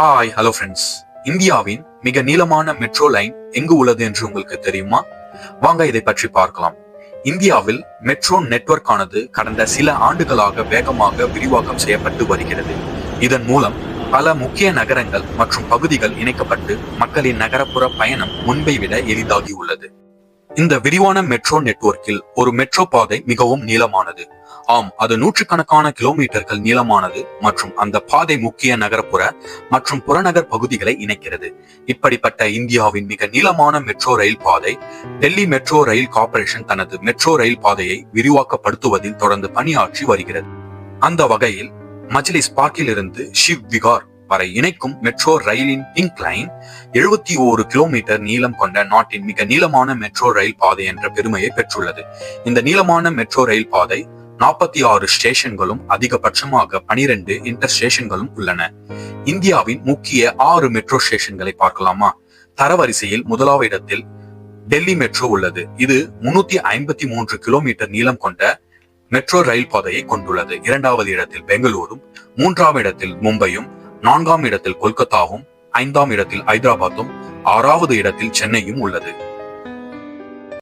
Hi hello friends இந்தியாவின் மிக நீளமான மெட்ரோ லைன் எங்கு உள்ளது என்று உங்களுக்கு தெரியுமா? வாங்க இதை பற்றி பார்க்கலாம். இந்தியாவில் மெட்ரோ நெட்வொர்க் ஆனது கடந்த சில ஆண்டுகளாக வேகமாக விரிவாக்கம் செய்யப்பட்டு வருகிறது. இதன் மூலம் பல முக்கிய நகரங்கள் மற்றும் பகுதிகள் இணைக்கப்பட்டு மக்களின் நகரப்புற பயணம் முன்பை விட எளிதாகி உள்ளது. இந்த விரிவான மெட்ரோ நெட்வொர்க்கில் ஒரு மெட்ரோ பாதை மிகவும் நீளமானது. ஆம் அது நூற்றுக்கணக்கான கிலோமீட்டர்கள் நீளமானது மற்றும் அந்த பாதை முக்கிய நகர்ப்புற மற்றும் புறநகர் பகுதிகளை இணைக்கிறது. இப்படிப்பட்ட இந்தியாவின் மிக நீளமான மெட்ரோ ரயில் பாதை டெல்லி மெட்ரோ ரயில் கார்பரேஷன் தனது மெட்ரோ ரயில் பாதையை விரிவாக்கப்படுத்துவதில் தொடர்ந்து பணியாற்றி வருகிறது. அந்த வகையில் மஜ்லிஸ் பார்க்கிலிருந்து ஷிவ் விகார் வரை இணைக்கும் மெட்ரோ ரயிலின் பிங்க் லைன் எழுபத்தி ஓரு கிலோமீட்டர் நீளம் கொண்ட நாட்டின் மிக நீளமான மெட்ரோ ரயில் பாதை என்ற பெருமையை பெற்றுள்ளது. இந்த நீளமான மெட்ரோ ரயில் பாதை நாற்பத்தி ஆறு ஸ்டேஷன்களும் அதிகபட்சமாக பனிரெண்டு இன்டர் ஸ்டேஷன்களும் உள்ளன. இந்தியாவின் முக்கிய ஆறு மெட்ரோ ஸ்டேஷன்களை பார்க்கலாமா? தரவரிசையில் முதலாவது இடத்தில் டெல்லி மெட்ரோ உள்ளது. இது முன்னூத்தி ஐம்பத்தி மூன்று கிலோமீட்டர் நீளம் கொண்ட மெட்ரோ ரயில் பாதையை கொண்டுள்ளது. இரண்டாவது இடத்தில் பெங்களூரும் மூன்றாவது இடத்தில் மும்பையும் நான்காம் இடத்தில் கொல்கத்தாவும் ஐந்தாம் இடத்தில் ஐதராபாத்தும் ஆறாவது இடத்தில் சென்னையும் உள்ளது.